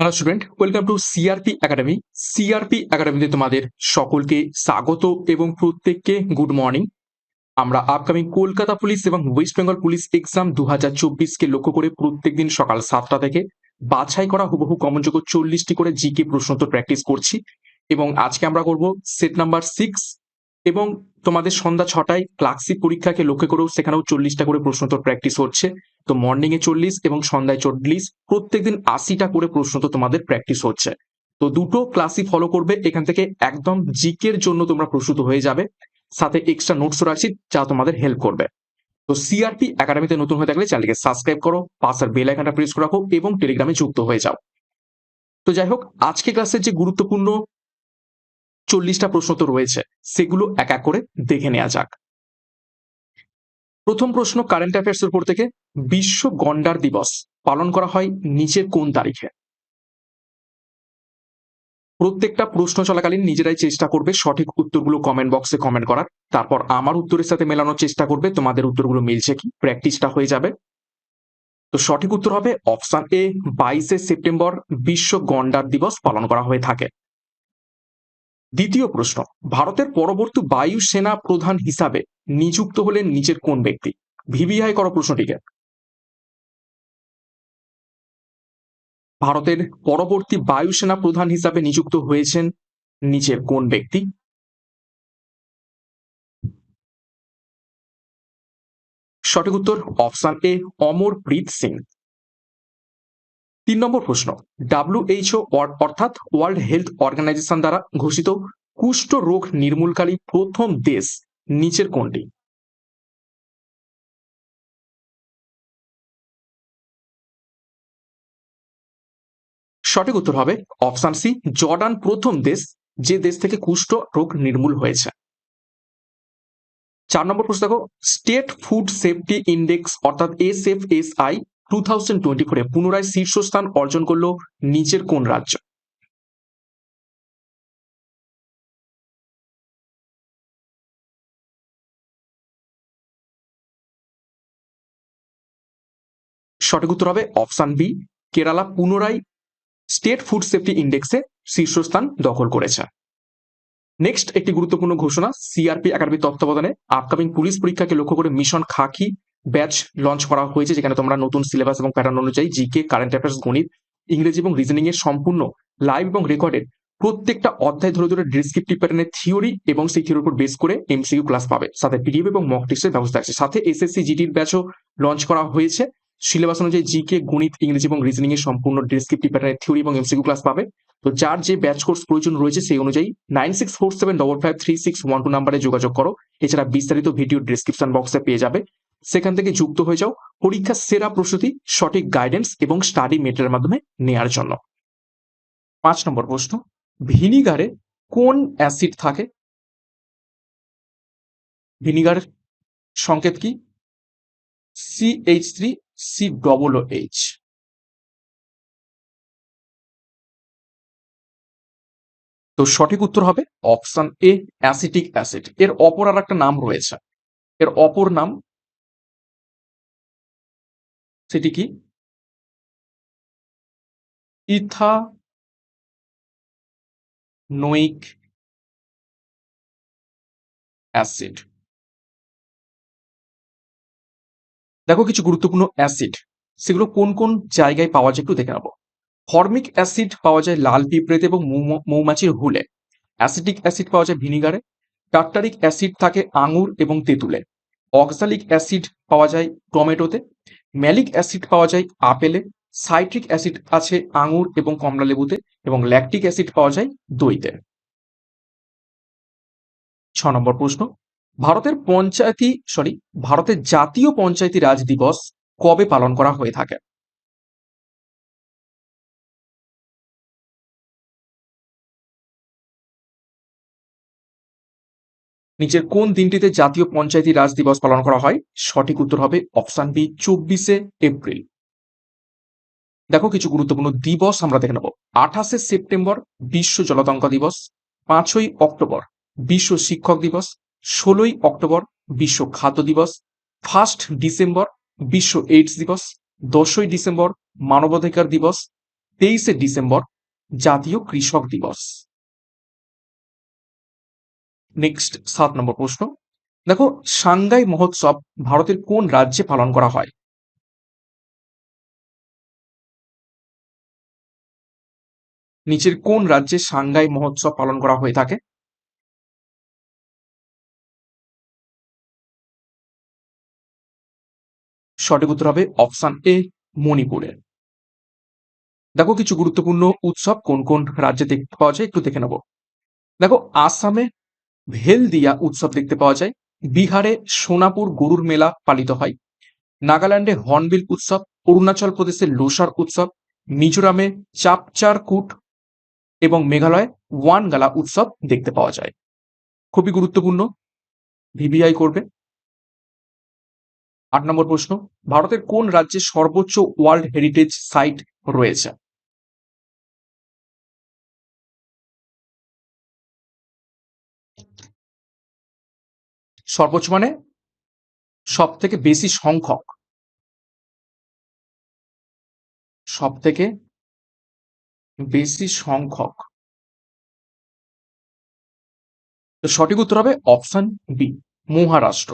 Hello student welcome to CRP academy CRP একাডেমিতে তোমাদের সকলকে স্বাগত এবং প্রত্যেককে গুড মর্নিং আমরা আপকামিং কলকাতা পুলিশ এবং ওয়েস্ট বেঙ্গল পুলিশ এক্সাম দু হাজার চব্বিশকে লক্ষ্য করে প্রত্যেকদিন সকাল সাতটা থেকে বাছাই করা হুবহু কমনযোগ্য চল্লিশটি করে জিকে প্রশ্নোত্তর প্র্যাকটিস করছি এবং আজকে আমরা করব সেট নাম্বার সিক্স এবং তোমাদের সন্ধ্যা ছটায় ক্লাসিক পরীক্ষাকে লক্ষ্য করেও সেখানেও চল্লিশটা করে প্রশ্নোত্তর প্র্যাকটিস হচ্ছে। তো মর্নিং এ চল্লিশ এবং সন্ধ্যায় চল্লিশ, প্রত্যেকদিন আশিটা করে প্রশ্ন তো তোমাদের প্র্যাকটিস হচ্ছে। তো দুটো ক্লাসই ফলো করবে, এখান থেকে একদম জিকের জন্য তোমরা প্রস্তুত হয়ে যাবে। সাথে এক্সট্রা নোটসও রাখছি, যা তোমাদের হেল্প করবে। তো সিআরপি একাডেমিতে নতুন হয়ে থাকলে চ্যানেলকে সাবস্ক্রাইব করো পাশের বেল আইকনটা প্রেস করে রাখো এবং টেলিগ্রামে যুক্ত হয়ে যাও। তো যাই হোক, আজকে ক্লাসের যে গুরুত্বপূর্ণ চল্লিশটা প্রশ্ন তো রয়েছে, সেগুলো এক এক করে দেখে নেওয়া যাক। প্রথম প্রশ্ন কারেন্ট অ্যাফেয়ার্স উপর থেকে, বিশ্ব গন্ডার দিবস পালন করা হয় নিচের কোন তারিখে? প্রত্যেকটা প্রশ্ন চলাকালীন নিজেরাই চেষ্টা করবে সঠিক উত্তরগুলো কমেন্ট বক্সে কমেন্ট করার। তারপর আমার উত্তরের সাথে মেলানোর চেষ্টা করবে, তোমাদের উত্তরগুলো মিলছে কি? প্র্যাকটিসটা হয়ে যাবে। তো সঠিক উত্তর হবে অপশন এ বাইশে সেপ্টেম্বর, বিশ্ব গন্ডার দিবস পালন করা হয়ে থাকে। দ্বিতীয় প্রশ্ন, ভারতের পরবর্তী বায়ু সেনা প্রধান হিসাবে নিযুক্ত হলেন নিচের কোন ব্যক্তি? ভিভিআই করো প্রশ্নটিকে। ভারতের পরবর্তী বায়ুসেনা প্রধান হিসাবে নিযুক্ত হয়েছেন নিচের কোন ব্যক্তি? সঠিক উত্তর, অপশন এ, অমরপ্রীত সিং। তিন নম্বর প্রশ্ন ডাব্লিউএইচও অর্থাৎ ওয়ার্ল্ড হেলথ অর্গানাইজেশন দ্বারা ঘোষিত কুষ্ঠ রোগ নির্মূলকারী প্রথম দেশ নিচের কোনটি? সঠিক উত্তর হবে অপশান সি, জর্ডান প্রথম দেশ যে দেশ থেকে কুষ্ঠ রোগ নির্মূল হয়েছে। চার নম্বর প্রশ্ন দেখো স্টেট ফুড সেফটি ইন্ডেক্স অর্থাৎ S F S I two thousand twenty ফোরে পুনরায় শীর্ষস্থান অর্জন করল নিচের কোন রাজ্য? সঠিক উত্তর হবে অপশন বি, কেরালা পুনরায় স্টেট ফুড সেফটি ইন্ডেক্সে শীর্ষস্থান দখল করেছে। নেক্সট একটি গুরুত্বপূর্ণ ঘোষণা, সিআরপি একাডেমি তত্ত্বাবধানে আপকামিং পুলিশ পরীক্ষাকে লক্ষ্য করে মিশন খাকি ব্যাচ লঞ্চ করা হয়েছে, যেখানে তোমরা নতুন সিলেবাস এবং প্যাটার্ন অনুযায়ী জিকে কারেন্ট অ্যাফেয়ার্স গণিত, ইংরেজি এবং রিজনিং এর সম্পূর্ণ লাইভ এবং রেকর্ডেড প্রত্যেকটা অধ্যায় ধরে ধরে ডিসক্রিপটিভ প্যাটার্নের থিওরি এবং সেই থিওরির উপর বেস করে এমসিকিউ ক্লাস পাবে। সাথে পিডিএফ এবং মক টেস্টের ব্যবস্থা আছে। সাথে এসএসসি জিটির ব্যাচও লঞ্চ করা হয়েছে। সিলেবাস অনুযায়ী জিকে গণিত, ইংরেজি এবং রিজনিং এর সম্পূর্ণ ডিসক্রিপটিভ প্যাটার্নের থিওরি এবং এমসিকিউ ক্লাস পাবে। তো যার যে ব্যাচ কোর্স প্রয়োজন রয়েছে, সেই অনুযায়ী nine six four seven double five three six one two নাম্বারে যোগাযোগ করো। এছাড়া বিস্তারিত ভিডিও ডিসক্রিপশন বক্সে পেয়ে যাবে। সেখান থেকে যুক্ত হয়ে যাও। পরীক্ষার সেরা প্রস্তুতি, সঠিক গাইডেন্স এবং স্টাডি মেটেরিয়ালের মাধ্যমে নেয়ার জন্য। পাঁচ নম্বর প্রশ্ন, ভিনিগারে কোন অ্যাসিড থাকে? ভিনিগারের সংকেত কি? C H three C double H তো সঠিক উত্তর হবে অপশন এ অ্যাসিটিক অ্যাসিড এর অপর আর একটা নাম রয়েছে। এর অপর নাম সেটি কি? Ethanoic acid. দেখো কিছু গুরুত্বপূর্ণ অ্যাসিড, সেগুলো কোন কোন জায়গায় পাওয়া যায় একটু দেখে নেব। ফর্মিক অ্যাসিড পাওয়া যায় লাল পিঁপড়েতে এবং মৌমাছির হুলে। অ্যাসিডিক অ্যাসিড পাওয়া যায় ভিনিগারে। টার্টারিক অ্যাসিড থাকে আঙুর এবং তেঁতুলে। অক্সালিক অ্যাসিড পাওয়া যায় টমেটোতে। ম্যালিক অ্যাসিড পাওয়া যায় আপেলে, সাইট্রিক অ্যাসিড আছে আঙুর এবং কমলা লেবুতে এবং ল্যাকটিক অ্যাসিড পাওয়া যায় দইতে। ছ নম্বর প্রশ্ন। ভারতের পঞ্চায়েতি, সরি, ভারতের জাতীয় পঞ্চায়েতি রাজ দিবস কবে পালন করা হয়ে থাকে? নিচের কোন দিনটিতে জাতীয় পঞ্চায়েতি রাজ দিবস পালন করা হয়? সঠিক উত্তর হবে অপশন বি চব্বিশে এপ্রিল। দেখো, কিছু গুরুত্বপূর্ণ দিবস আমরা দেখে নেব। আঠাশে সেপ্টেম্বর, বিশ্ব জলতঙ্ক দিবস। পাঁচই অক্টোবর, বিশ্ব শিক্ষক দিবস। ষোলোই অক্টোবর, বিশ্ব খাদ্য দিবস। ফার্স্ট ডিসেম্বর, বিশ্ব এইডস দিবস। দশই ডিসেম্বর, মানবাধিকার দিবস। তেইশে ডিসেম্বর, জাতীয় কৃষক দিবস। নেক্সট সাত নম্বর প্রশ্ন। দেখো সাংগাই মহোৎসব ভারতের কোন রাজ্যে পালন করা হয়? নিচের কোন রাজ্যে সাংগাই মহোৎসব পালন করা হয়ে থাকে? সঠিক উত্তর হবে অপশান এ, মণিপুরে। দেখো, কিছু গুরুত্বপূর্ণ উৎসব কোন কোন রাজ্যে দেখতে পাওয়া যায় একটু দেখে নেব। দেখো, আসামে ভেলদিয়া উৎসব দেখতে পাওয়া যায়। বিহারে সোনাপুর গরুর মেলা পালিত হয়। নাগাল্যান্ডে হর্নবিল উৎসব, অরুণাচল প্রদেশে লোসার উৎসব, মিজোরামে চাপচার কুট এবং মেঘালয়ে ওয়ান গালা উৎসব দেখতে পাওয়া যায়। খুবই গুরুত্বপূর্ণ। ভিভিআই করবে। আট নম্বর প্রশ্ন, ভারতের কোন রাজ্যে সর্বোচ্চ ওয়ার্ল্ড হেরিটেজ সাইট রয়েছে? সর্বোচ্চ মানে সব থেকে বেশি সংখ্যক। সব থেকে বেশি সংখ্যক। তো সঠিক উত্তর হবে অপশন বি, মহারাষ্ট্র।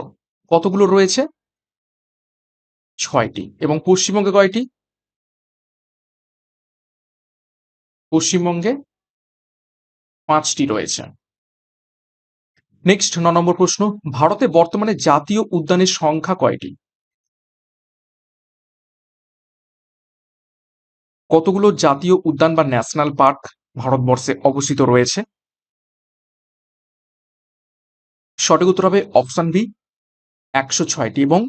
কতগুলো রয়েছে? ছয়টি। এবং পশ্চিমবঙ্গে কয়টি? পশ্চিমবঙ্গে পাঁচটি রয়েছে। নেক্সট ন নম্বর প্রশ্ন, ভারতে বর্তমানে জাতীয় উদ্যানের সংখ্যা কয়টি? কতগুলো জাতীয় উদ্যান বা ন্যাশনাল পার্ক ভারতবর্ষে অবস্থিত রয়েছে? সঠিক উত্তর হবে অপশন বি, একশো ছয়টি এবং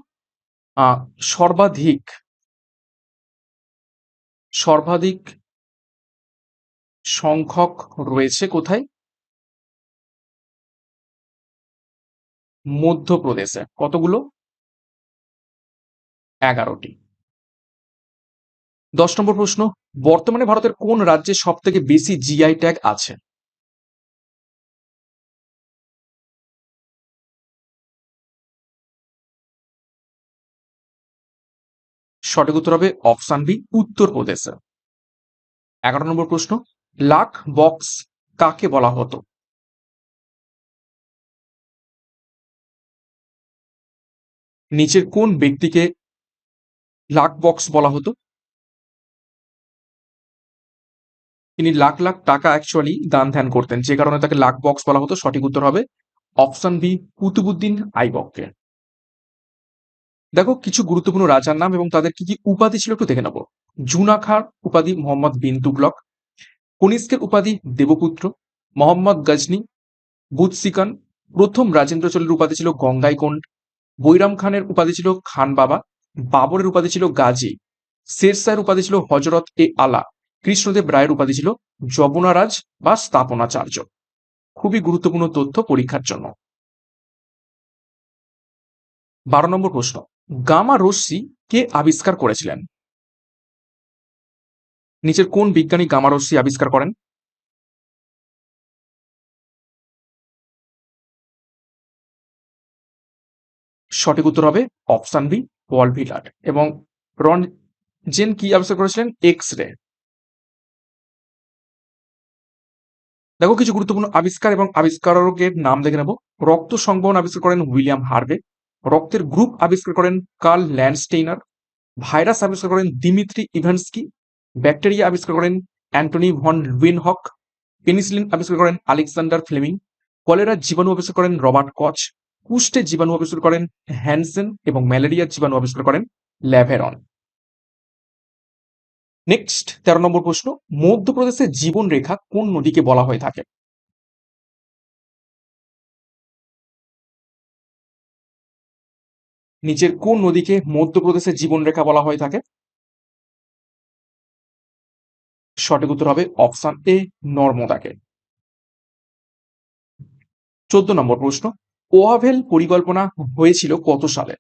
সর্বাধিক সর্বাধিক সংখ্যক রয়েছে কোথায়? মধ্যপ্রদেশে কতগুলো? এগারোটি। দশ নম্বর প্রশ্ন, বর্তমানে ভারতের কোন রাজ্যে সব থেকে বেশি জিআই ট্যাগ আছে? সঠিক উত্তর হবে অপশান বি, উত্তরপ্রদেশে। এগারো নম্বর প্রশ্ন, লাখ বক্স কাকে বলা হতো? নিচের কোন ব্যক্তিকে লাক বক্স বলা হতো? তিনি লাখ লাখ টাকা অ্যাকচুয়ালি দান ধ্যান করতেন। যে কারণে তাকে লাখ বক্স বলা হতো। সঠিক উত্তর হবে অপশন বি, কুতুবুদ্দিন আইবককে। দেখো, কিছু গুরুত্বপূর্ণ রাজার নাম এবং তাদের কি কি উপাধি ছিল একটু দেখে নেব। জুনাখার উপাধি মোহাম্মদ বিন তুগলক কনিষ্কের উপাধি দেবপুত্র, মোহাম্মদ গজনী বুৎসিকান প্রথম রাজেন্দ্র চোলের উপাধি ছিল গঙ্গাইকোন্ড বৈরাম খানের উপাধি ছিল খান বাবা, বাবরের উপাধি ছিল গাজী, শেরশাহের উপাধি ছিল হজরত এ আলা, কৃষ্ণদেব রায়ের উপাধি ছিল যবনারাজ বা স্থাপনাচার্য। খুবই গুরুত্বপূর্ণ তথ্য পরীক্ষার জন্য। বারো নম্বর প্রশ্ন, গামা রশ্মি কে আবিষ্কার করেছিলেন? নিচের কোন বিজ্ঞানী গামা রশ্মি আবিষ্কার করেন? সঠিক উত্তর হবে অপশান বি ওয়াল ভিলার এবং রন জেন কি আবিষ্কার করেছিলেন? এক্স রে দেখো, কিছু গুরুত্বপূর্ণ আবিষ্কার এবং আবিষ্কারকের নাম দেখে নেব। রক্ত সংবহন আবিষ্কার করেন উইলিয়াম হার্ভে। রক্তের গ্রুপ আবিষ্কার করেন কার্ল ল্যান্ডস্টেইনার। ভাইরাস আবিষ্কার করেন দিমিত্রি ইভান্সকি। ব্যাকটেরিয়া আবিষ্কার করেন অ্যান্টনি ভন লুইনহক। পেনিসিলিন আবিষ্কার করেন আলেকজান্ডার ফ্লেমিং। কলেরা জীবাণু আবিষ্কার করেন রবার্ট কচ। কুষ্ঠের জীবাণু আবিষ্কার করেন হ্যানসেন এবং ম্যালেরিয়ার জীবাণু আবিষ্কার করেন ল্যাভেরন। নেক্সট তেরো নম্বর প্রশ্ন মধ্যপ্রদেশের জীবন রেখা কোন নদীকে বলা হয়ে থাকে? নিচের কোন নদীকে মধ্যপ্রদেশের জীবনরেখা বলা হয়ে থাকে? সঠিক উত্তর হবে অপশন এ, নর্মদাকে। চোদ্দ নম্বর প্রশ্ন ওয়াভেল পরিকল্পনা হয়েছিল কত সালে?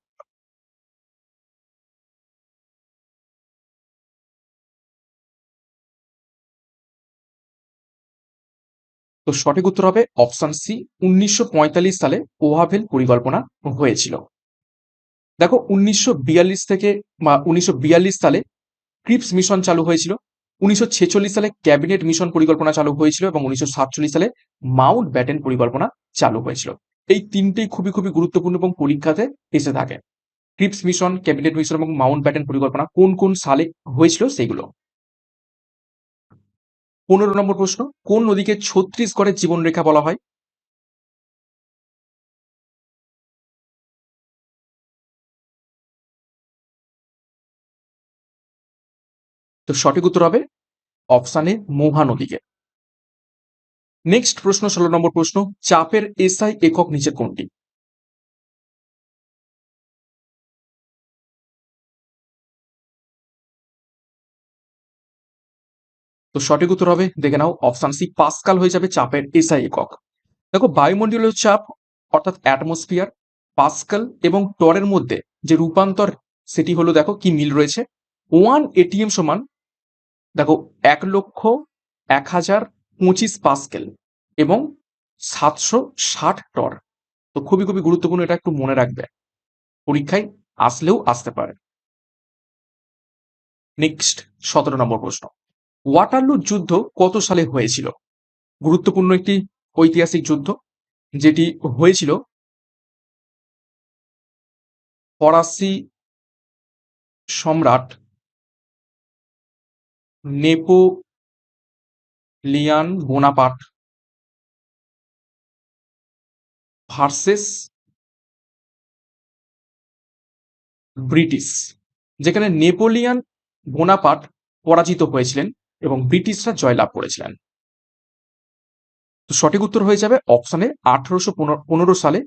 তো সঠিক উত্তর হবে অপশন সি, উনিশশো পঁয়তাল্লিশ সালে ওয়াভেল পরিকল্পনা হয়েছিল। দেখো, উনিশশো বিয়াল্লিশ থেকে বা উনিশশো বিয়াল্লিশ সালে ক্রিপস মিশন চালু হয়েছিল, উনিশশো ছেচল্লিশ সালে ক্যাবিনেট মিশন পরিকল্পনা চালু হয়েছিল এবং উনিশশো সাতচল্লিশ সালে মাউন্ট ব্যাটেন পরিকল্পনা চালু হয়েছিল। এই তিনটেই খুবই খুবই গুরুত্বপূর্ণ এবং পরীক্ষাতে এসে থাকে। ক্রিপস মিশন ক্যাবিনেট মিশন এবং মাউন্ট ব্যাটেন পরিকল্পনা কোন কোন সালে হয়েছিল সেগুলো। পনেরো নম্বর প্রশ্ন, কোন নদীকে ছত্রিশগড়ের জীবনরেখা বলা হয়? তো সঠিক উত্তর হবে, অপশানে মোহা নদীকে। নেক্সট প্রশ্ন, ষোলো নম্বর প্রশ্ন, চাপের এসআই একক নিচের কোনটি? তো সঠিক উত্তর হবে, দেখে নাও অপশান সি পাসকাল হয়ে যাবে চাপের এসআই একক। দেখো, বায়ুমণ্ডলীয় চাপ, অর্থাৎ অ্যাটমসফিয়ার পাসকাল এবং টরের মধ্যে যে রূপান্তর, সেটি হলো, দেখো, কি মিল রয়েছে? ওয়ান এটিএম সমান, দেখো, এক লক্ষ, এক হাজার পঁচিশ পাস্কেল এবং সাতশো ষাট টর। তো খুবই খুবই গুরুত্বপূর্ণ, এটা একটু মনে রাখবে। পরীক্ষায় আসলেও আসতে পারে। নেক্সট, সতেরো নম্বর প্রশ্ন। ওয়াটারলু যুদ্ধ কত সালে হয়েছিল? গুরুত্বপূর্ণ একটি ঐতিহাসিক যুদ্ধ, যেটি হয়েছিল ফরাসি সম্রাট নেপোলিয়ান বোনাপাট ভার্সেস ব্রিটিশ, যেখানে নেপোলিয়ান বোনাপাট পরাজিত হয়েছিলেন এবং ব্রিটিশরা জয়লাভ করেছিলেন। তো সঠিক উত্তর হয়ে যাবে অপশনে আঠারোশো পনেরো সালে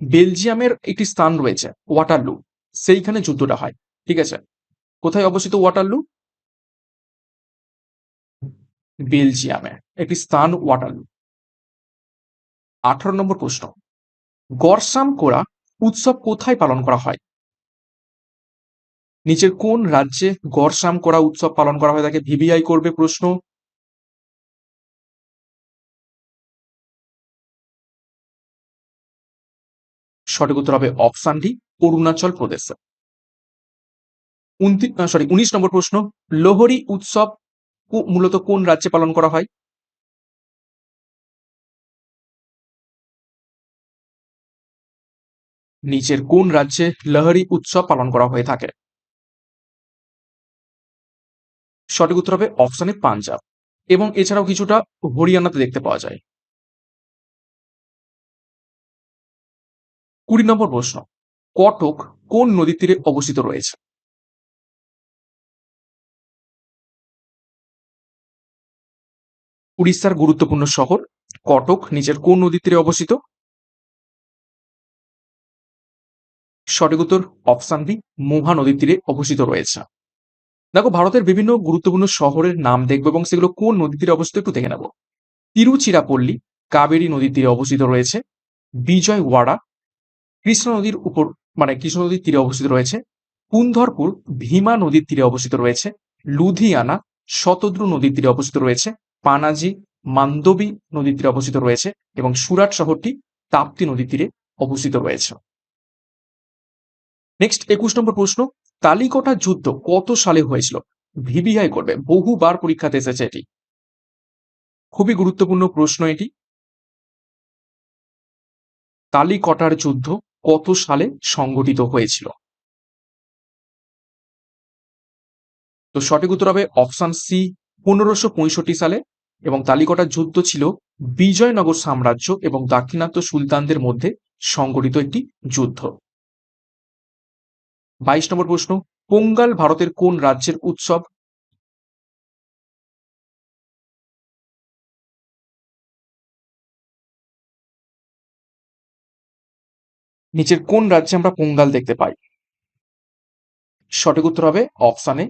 বেলজিয়ামের একটি স্থান রয়েছে, ওয়াটারলু, সেইখানে যুদ্ধটা হয়, ঠিক আছে? কোথায় অবস্থিত ওয়াটারলু? বেলজিয়ামে একটি স্থান ওয়াটারলু আঠারো নম্বর প্রশ্ন গরসাম কোরা উৎসব কোথায় পালন করা হয়? নিচের কোন রাজ্যে গরসাম করা উৎসব পালন করা হয়, তাকে ভিভিআই করবে প্রশ্ন। সঠিক উত্তর হবে অপশান ডি, অরুণাচল প্রদেশে। সরি উনিশ নম্বর প্রশ্ন, লোহরি উৎসব মূলত কোন রাজ্যে পালন করা হয়? নিচের কোন রাজ্যে লহরি উৎসব পালন করা হয়ে থাকে? সঠিক উত্তর হবে অপশানে পাঞ্জাব। এবং এছাড়াও কিছুটা হরিয়ানাতে দেখতে পাওয়া যায়। কুড়ি নম্বর প্রশ্ন, কটক কোন নদীর তীরে অবস্থিত রয়েছে? উড়িষ্যার গুরুত্বপূর্ণ শহর, কটক, নিচের কোন নদীর তীরে অবস্থিত? সঠিক উত্তর অপশান বি, মোহা নদীর তীরে অবস্থিত রয়েছে। দেখো, ভারতের বিভিন্ন গুরুত্বপূর্ণ শহরের নাম দেখব এবং সেগুলো কোন নদীর তীরে অবস্থিত একটু দেখে নেব। তিরুচিরাপল্লী, কাবেরী নদীর তীরে অবস্থিত রয়েছে। বিজয়ওয়াড়া, কৃষ্ণ নদীর উপর মানে কৃষ্ণ নদীর তীরে অবস্থিত রয়েছে। কুন্ধরপুর, ভীমা নদীর তীরে অবস্থিত রয়েছে। লুধিয়ানা, শতদ্রু নদীর তীরে অবস্থিত রয়েছে। পানাজি মান্দবী নদীর তীরে অবস্থিত রয়েছে এবং সুরাট শহরটি তাপ্তি নদীর তীরে অবস্থিত রয়েছে। নেক্সট একুশ নম্বর প্রশ্ন, তালিকটা যুদ্ধ কত সালে হয়েছিল? ভিভিআই করবে, বহুবার পরীক্ষাতে এসেছে এটি। খুবই গুরুত্বপূর্ণ প্রশ্ন এটি। তালিকটার যুদ্ধ কত সালে সংগঠিত হয়েছিল? তো সঠিক উত্তর হবে অপশন সি পনেরোশো সালে এবং তালিকটার যুদ্ধ ছিল বিজয়নগর সাম্রাজ্য এবং দাক্ষিণাত্য সুলতানদের মধ্যে সংগঠিত একটি যুদ্ধ। বাইশ নম্বর প্রশ্ন, পোঙ্গাল ভারতের কোন রাজ্যের উৎসব? নিচের কোন রাজ্যে আমরা পোঙ্গাল দেখতে পাই? সঠিক উত্তর হবে অপশানে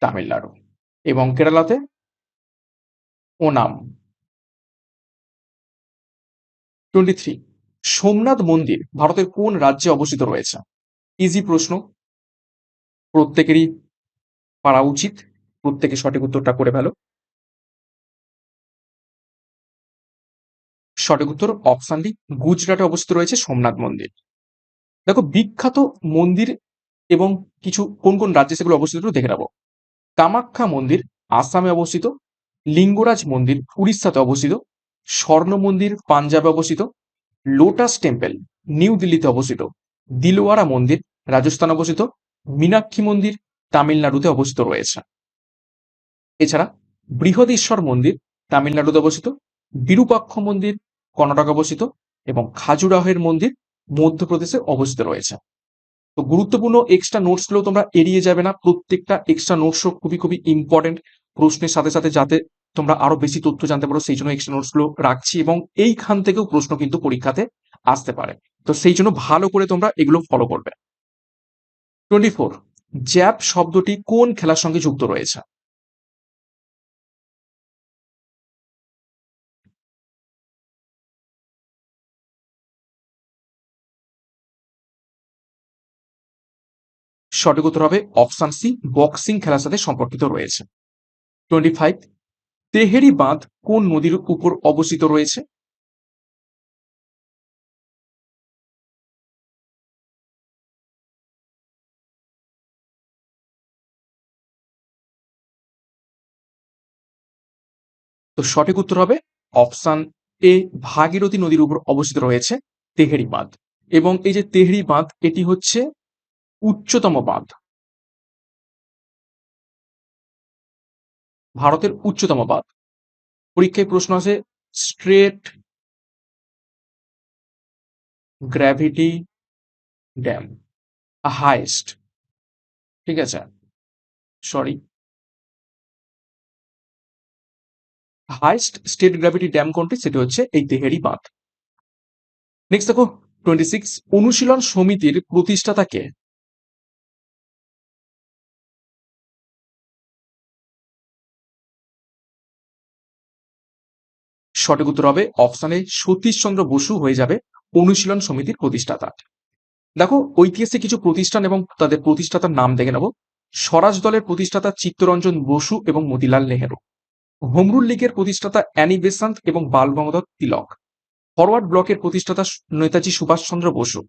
তামিলনাড়ু। এবং কেরালাতে ওনাম। টোয়েন্টি থ্রি, সোমনাথ মন্দির ভারতের কোন রাজ্যে অবস্থিত রয়েছে? ইজি প্রশ্ন। প্রত্যেকেরই পারা উচিত। প্রত্যেকে সঠিক উত্তরটা করে ফেলো। সঠিক উত্তর অপশান ডি, গুজরাটে অবস্থিত রয়েছে সোমনাথ মন্দির। দেখো, বিখ্যাত মন্দির এবং কিছু কোন কোন রাজ্যে সেগুলো অবস্থিত দেখে নেব। কামাখ্যা মন্দির আসামে অবস্থিত, লিঙ্গরাজ মন্দির উড়িষ্যাতে অবস্থিত, স্বর্ণ মন্দির পাঞ্জাবে অবস্থিত, লোটাস টেম্পল নিউ দিল্লিতে অবস্থিত, দিলওয়ারা মন্দির রাজস্থানে অবস্থিত, মীনাক্ষী মন্দির তামিলনাড়ুতে অবস্থিত রয়েছে। এছাড়া বৃহদেশ্বর মন্দির তামিলনাড়ুতে অবস্থিত, বিরূপাক্ষ মন্দির কর্ণাটকে অবস্থিত এবং খাজুরাহের মন্দির মধ্যপ্রদেশে অবস্থিত রয়েছে। তো গুরুত্বপূর্ণ এক্সট্রা নোটসগুলো তোমরা এড়িয়ে যাবে না। প্রত্যেকটা এক্সট্রা নোটসও খুবই খুবই ইম্পর্টেন্ট প্রশ্নের সাথে সাথে যাতে তোমরা আরও বেশি তথ্য জানতে পারো, সেই জন্য এক্সট্রা নোটসগুলো রাখছি এবং এইখান থেকেও প্রশ্ন কিন্তু পরীক্ষাতে আসতে পারে। তো সেই জন্য ভালো করে তোমরা এগুলো ফলো করবে। টোয়েন্টি ফোর জ্যাপ শব্দটি কোন খেলার সঙ্গে যুক্ত রয়েছে? সঠিক উত্তর হবে অপশন সি, বক্সিং খেলার সাথে সম্পর্কিত রয়েছে। টোয়েন্টি ফাইভ, তেহেরি বাঁধ কোন নদীর উপর অবস্থিত রয়েছে? তো সঠিক উত্তর হবে অপশান এ, ভাগীরথী নদীর উপর অবস্থিত রয়েছে তেহেরি বাঁধ। এবং এই যে তেহরি বাঁধ, এটি হচ্ছে উচ্চতম বাঁধ। ভারতের উচ্চতম বাঁধ। পরীক্ষায় প্রশ্ন আছে, স্ট্রেট গ্র্যাভিটি ড্যাম হাইস্ট ঠিক আছে? Sorry. Highest state gravity dam কোনটি? সেটি হচ্ছে এই তেহেরি বাঁধ। নেক্সট দেখো, টোয়েন্টি সিক্স অনুশীলন সমিতির প্রতিষ্ঠাতা কে? সঠিক উত্তর হবে অপশানে সতীশচন্দ্র বসু হয়ে যাবে অনুশীলন সমিতির প্রতিষ্ঠাতা। দেখো, ঐতিহাসিক কিছু প্রতিষ্ঠান এবং তাদের প্রতিষ্ঠাতার নাম দেখে নেব। স্বরাজ দলের প্রতিষ্ঠাতা চিত্তরঞ্জন বসু এবং মতিলাল নেহেরু। হোমরুল লীগের প্রতিষ্ঠাতা অ্যানি বেসান্ত এবং বাল গঙ্গাধর তিলক। ফরওয়ার্ড ব্লকের প্রতিষ্ঠাতা নেতাজি সুভাষচন্দ্র বসু।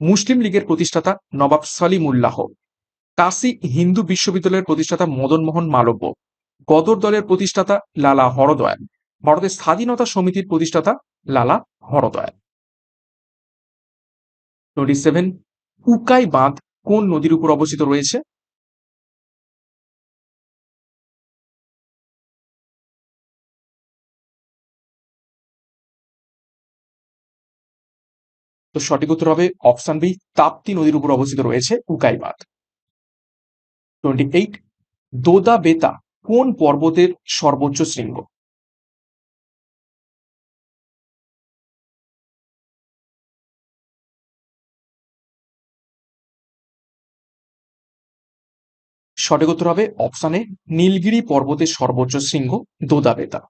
মুসলিম লীগের প্রতিষ্ঠাতা নবাব সালিমুল্লাহ। কাশী হিন্দু বিশ্ববিদ্যালয়ের প্রতিষ্ঠাতা মদন মোহন মালব্য। গদর দলের প্রতিষ্ঠাতা লালা হরদয়াল। ভারতের স্বাধীনতা সমিতির প্রতিষ্ঠাতা লালা হরদয়াল টোয়েন্টি সেভেন উকাই বাঁধ কোন নদীর উপর অবস্থিত রয়েছে? তো সঠিক উত্তর হবে অপশন বি, তাপ্তি নদীর উপর অবস্থিত রয়েছে উকাই বাঁধ। টোয়েন্টি এইট দোদা বেতা কোন পর্বতের সর্বোচ্চ শৃঙ্গ? সঠিক উত্তর হবে অপশানে নীলগিরি পর্বতের সর্বোচ্চ শৃঙ্গ দোদাবেতা।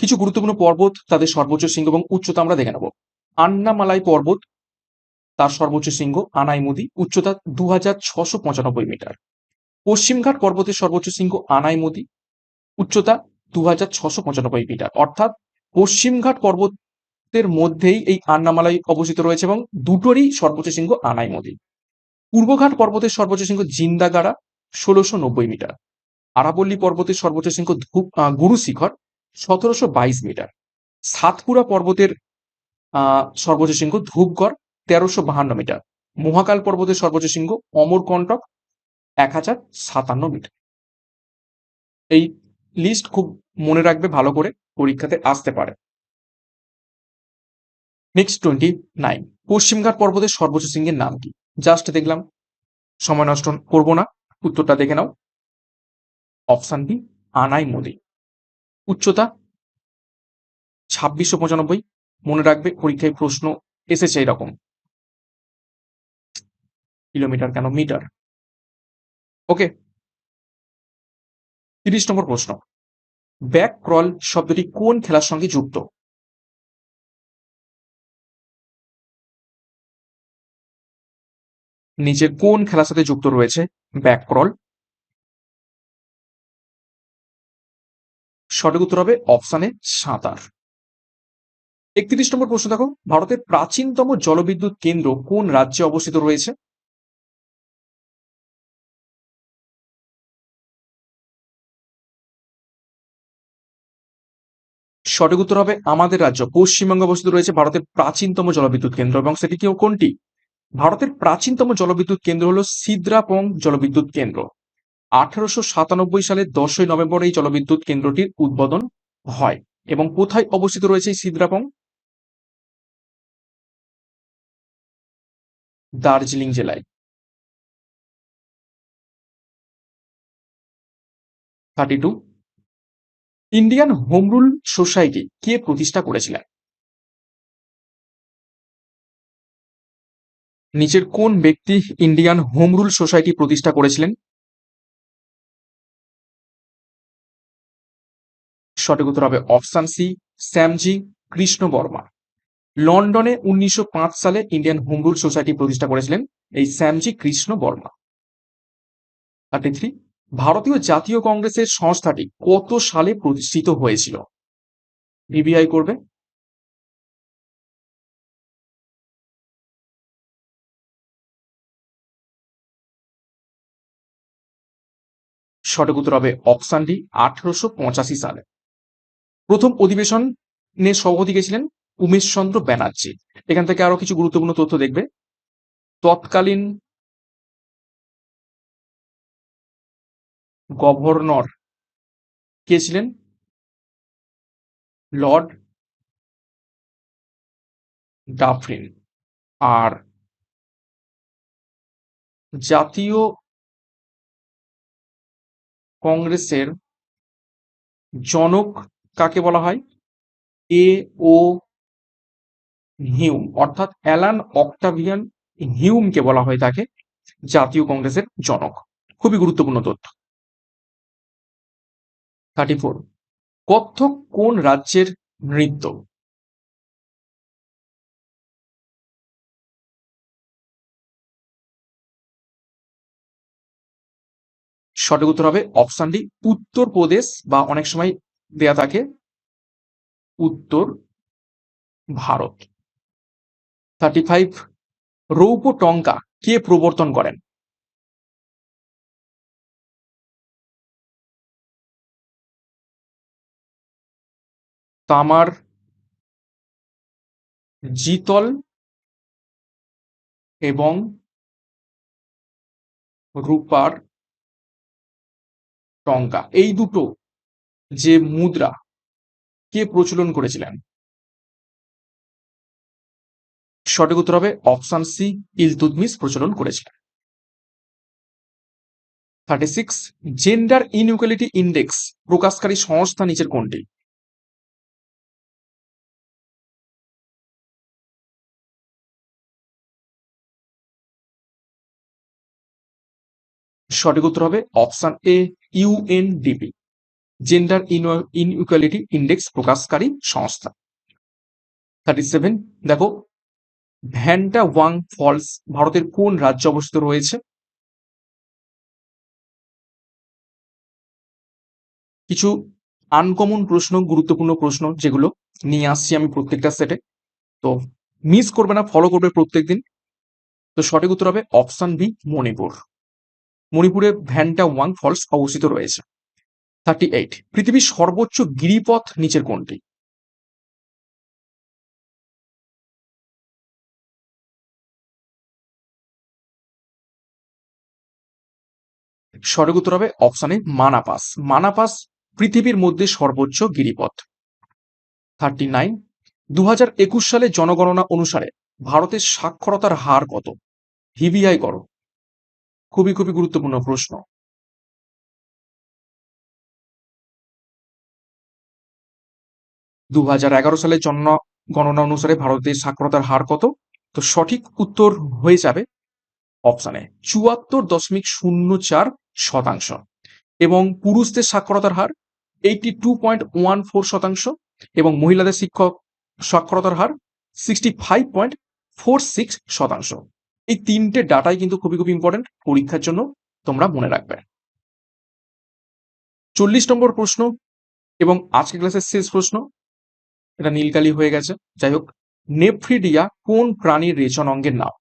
কিছু গুরুত্বপূর্ণ পর্বত তাদের সর্বোচ্চ শৃঙ্গ এবং উচ্চতা আমরা দেখে নেব। আন্নামালাই পর্বত তার সর্বোচ্চ শৃঙ্গ, আনাইমুদি, উচ্চতা দু হাজার পঁচানব্বই মিটার। পশ্চিমঘাট পর্বতের সর্বোচ্চ শৃঙ্গ, আনাইমুদি, উচ্চতা দু মিটার। অর্থাৎ পশ্চিমঘাট পর্বতের মধ্যেই এই আন্নামালাই অবস্থিত রয়েছে এবং দুটোরই সর্বোচ্চ শৃঙ্গ, আনাইমুদি। পূর্বঘাট পর্বতের সর্বোচ্চ শৃঙ্গ জিন্দাগাড়া, ষোলোশো নব্বই মিটার। আরাবল্লী পর্বতের সর্বোচ্চ শৃঙ্গ ধূপ গুরু শিখর, সতেরোশো বাইশ মিটার। সাতপুরা পর্বতের সর্বোচ্চ শৃঙ্গ ধূপগড়, তেরোশো বাহান্ন মিটার। মহাকাল পর্বতের সর্বোচ্চ শৃঙ্গ অমরকণ্টক এক হাজার সাতান্ন মিটার। এই লিস্ট খুব মনে রাখবে, ভালো করে পরীক্ষাতে আসতে পারে। নেক্সট টোয়েন্টি নাইন পশ্চিমঘাট পর্বতের সর্বোচ্চ শৃঙ্গের নাম কি? জাস্ট দেখলাম। সময় নষ্ট করব না। উত্তরটা দেখে নাও। অপশান বি আনাই মোদি উচ্চতা ছাব্বিশশো পঁচানব্বই। মনে রাখবে পরীক্ষায় প্রশ্ন এসেছে এরকম। কিলোমিটার কেন? মিটার ওকে তিরিশ নম্বর প্রশ্ন। ব্যাক ক্রল শব্দটি কোন খেলার সঙ্গে যুক্ত? নিচে কোন খেলার সাথে যুক্ত রয়েছে? ব্যাকক্রল সঠিক উত্তর হবে অপশানে সাঁতার। একত্রিশ নম্বর প্রশ্ন দেখো, ভারতের প্রাচীনতম জলবিদ্যুৎ কেন্দ্র কোন রাজ্যে অবস্থিত রয়েছে? সঠিক উত্তর হবে আমাদের রাজ্য। পশ্চিমবঙ্গে অবস্থিত রয়েছে ভারতের প্রাচীনতম জলবিদ্যুৎ কেন্দ্র এবং সেটি কেউ কোনটি? ভারতের প্রাচীনতম জলবিদ্যুৎ কেন্দ্র হলো সিদ্রাপং জলবিদ্যুৎ কেন্দ্র। আঠারোশো সাতানব্বই সালের দশই নভেম্বর এই জলবিদ্যুৎ কেন্দ্রটির উদ্বোধন হয়। এবং কোথায় অবস্থিত রয়েছে এই সিদ্রাপং? দার্জিলিং জেলায়। Thirty two. Indian home rule society কে প্রতিষ্ঠা করেছিলেন? নিচের কোন ব্যক্তি ইন্ডিয়ান হোম রুল সোসাইটি প্রতিষ্ঠা করেছিলেন? সঠিক উত্তর হবে অপশন সি, শ্যামজি কৃষ্ণ বর্মা। লন্ডনে উনিশশো পাঁচ সালে ইন্ডিয়ান হোম রুল সোসাইটি প্রতিষ্ঠা করেছিলেন এই শ্যামজি কৃষ্ণ বর্মা। থার্টি থ্রি ভারতীয় জাতীয় কংগ্রেসের সংস্থাটি কত সালে প্রতিষ্ঠিত হয়েছিল? বিবিআই করবে। সঠিক উত্তর হবে অপশন ডি আঠারোশো পঁচাশি সালে। প্রথম অধিবেশনে সভাপতি গেছিলেন উমেশ চন্দ্র ব্যানার্জি। এখান থেকে আরও কিছু গুরুত্বপূর্ণ তথ্য দেখবে। তৎকালীন গভর্নর কে ছিলেন? Lord Dufferin. আর জাতীয় কংগ্রেসের জনক কাকে বলা হয়? এ ও হিউম অর্থাৎ অ্যালান অক্টাভিয়ান হিউমকে বলা হয় তাকে, জাতীয় কংগ্রেসের জনক। খুবই গুরুত্বপূর্ণ তথ্য। থার্টি ফোর কত্থক কোন রাজ্যের নৃত্য? সঠিক উত্তর হবে অপশন ডি উত্তরপ্রদেশ বা অনেক সময় দেয়া থাকে উত্তর ভারত। থার্টি ফাইভ রৌপ্য টঙ্কা কে প্রবর্তন করেন? তামার, জিতল এবং রূপার টঙ্কা। এই দুটো যে মুদ্রা, কে প্রচলন করেছিলেন? সঠিক উত্তর হবে অপশন সি ইলতুদমিস প্রচলন করেছিলেন। Thirty six gender inequality index প্রকাশকারী সংস্থা নিচের কোনটি? সঠিক উত্তর হবে option A UNDP gender inequality index প্রকাশকারী সংস্থা থার্টি সেভেন দেখো ভ্যান্টা ওয়াং ফলস ভারতের কোন রাজ্যে অবস্থিত রয়েছে? কিছু আনকমন প্রশ্ন, গুরুত্বপূর্ণ প্রশ্ন যেগুলো নিয়ে আসছি আমি প্রত্যেকটা সেটে তো মিস করবে না ফলো করবে প্রত্যেকদিন। তো সঠিক উত্তর হবে অপশন বি মণিপুর মণিপুরে ভ্যান্টা ওয়াং ফলস অবস্থিত রয়েছে। Thirty eight. পৃথিবীর সর্বোচ্চ গিরিপথ নিচের কোনটি? সঠিক উত্তর হবে অপশানে মানাপাস। মানাপাস পৃথিবীর মধ্যে সর্বোচ্চ গিরিপথ। Thirty nine. দু হাজার একুশ সালে জনগণনা অনুসারে ভারতের সাক্ষরতার হার কত? হিবিআই করো। খুবই খুবই গুরুত্বপূর্ণ প্রশ্ন। দু হাজার এগারো সালে জনগণনা অনুসারে ভারতের সাক্ষরতার হার কত? তো সঠিক উত্তর হয়ে যাবে অপশানে চুয়াত্তর দশমিক শূন্য চার শতাংশ এবং পুরুষদের সাক্ষরতার হার eighty two point one four শতাংশ এবং মহিলাদের শিক্ষক সাক্ষরতার হার sixty five point four six শতাংশ। এই তিনটে ডাটাই কিন্তু খুবই খুব ইম্পর্টেন্ট পরীক্ষার জন্য তোমরা মনে রাখবে। চল্লিশ নম্বর প্রশ্ন এবং আজকে ক্লাসের শেষ প্রশ্ন, এটা নীলকালি হয়ে গেছে। যাই হোক, নেফ্রিডিয়া কোন প্রাণীর রেচন অঙ্গের নাম?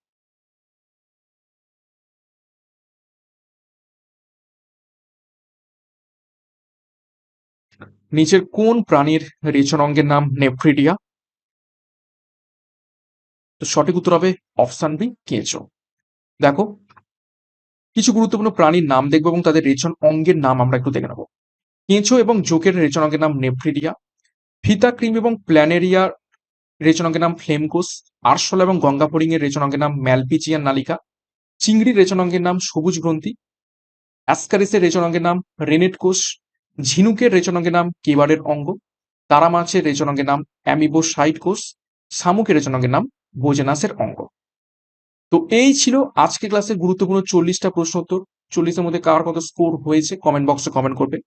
নিচের কোন প্রাণীর রেচন অঙ্গের নাম নেফ্রিডিয়া? তো সঠিক উত্তর হবে অপশন বি, কেঁচো। দেখো, কিছু গুরুত্বপূর্ণ প্রাণীর নাম দেখব এবং তাদের রেচন অঙ্গের নাম আমরা একটু দেখে নেব। কেঁচো এবং জোকের রেচন অঙ্গের নাম নেফ্রিডিয়া ফিতা ক্রিম এবং প্ল্যানেরিয়ার রেচন অঙ্গের নাম ফ্লেমকোস, আরশোলা এবং গঙ্গা ফড়িং এর রেচন অঙ্গের নাম ম্যালপিচিয়ান নালিকা চিংড়ির রেচন অঙ্গের নাম সবুজ গ্রন্থি, অ্যাসকারিসের রেচন অঙ্গের নাম রেনেট কোষ ঝিনুকের রেচন অঙ্গের নাম কেবারের অঙ্গ তারা মাছের রেচন অঙ্গের নাম অ্যামিবোসাইট কোষ শামুকের রেচন অঙ্গের নাম বোজেনাসের অঙ্গ। তো এই ছিল আজকে ক্লাসের গুরুত্বপূর্ণ চল্লিশটা প্রশ্ন উত্তর। চল্লিশের মধ্যে কার কত স্কোর হয়েছে কমেন্ট বক্সে কমেন্ট করবে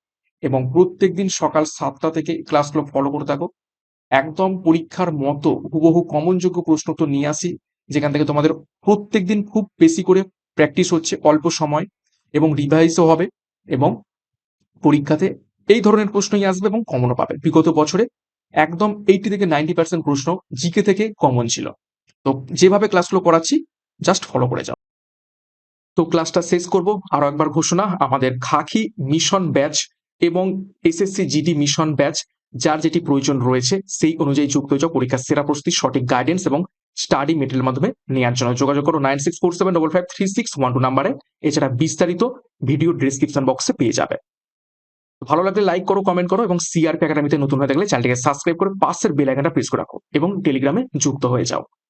এবং প্রত্যেকদিন সকাল সাতটা থেকে ক্লাসগুলো ফলো করে থাকো। একদম পরীক্ষার মতো হুবহু কমনযোগ্য প্রশ্ন তো নিয়ে আসি, যেখান থেকে তোমাদের প্রত্যেকদিন খুব বেশি করে প্র্যাকটিস হচ্ছে অল্প সময় এবং রিভাইজও হবে এবং পরীক্ষাতে এই ধরনের প্রশ্নই আসবে এবং কমনও পাবে। বিগত বছরে একদম এইটি থেকে নাইনটি পার্সেন্ট প্রশ্ন জিকে থেকে কমন ছিল। তো যেভাবে ক্লাসগুলো করাচ্ছি জাস্ট ফলো করে যাও। তো ক্লাসটা শেষ করব। আরও একবার ঘোষণা, আমাদের খাকি মিশন ব্যাচ এবং এসএসসি জিডি মিশন ব্যাচ যার যেটি প্রয়োজন রয়েছে, সেই অনুযায়ী যুক্ত হয়ে যাও। পরীক্ষার সেরা প্রস্তুতি, সঠিক গাইডেন্স এবং স্টাডি মেটেরিয়াল মাধ্যমে নেওয়ার জন্য। যোগাযোগ করো nine six four seven double five three six one two নাম্বারে। এছাড়া বিস্তারিত ভিডিও ডিসক্রিপশন বক্সে পেয়ে যাবে। ভালো লাগলে লাইক করো কমেন্ট করো এবং সিআরপি একাডেমিতে নতুন হয়ে থাকলে চ্যানেলটিকে সাবস্ক্রাইব করে পাশের বেল আইকনটা প্রেস করে রাখো এবং টেলিগ্রামে যুক্ত হয়ে যাও।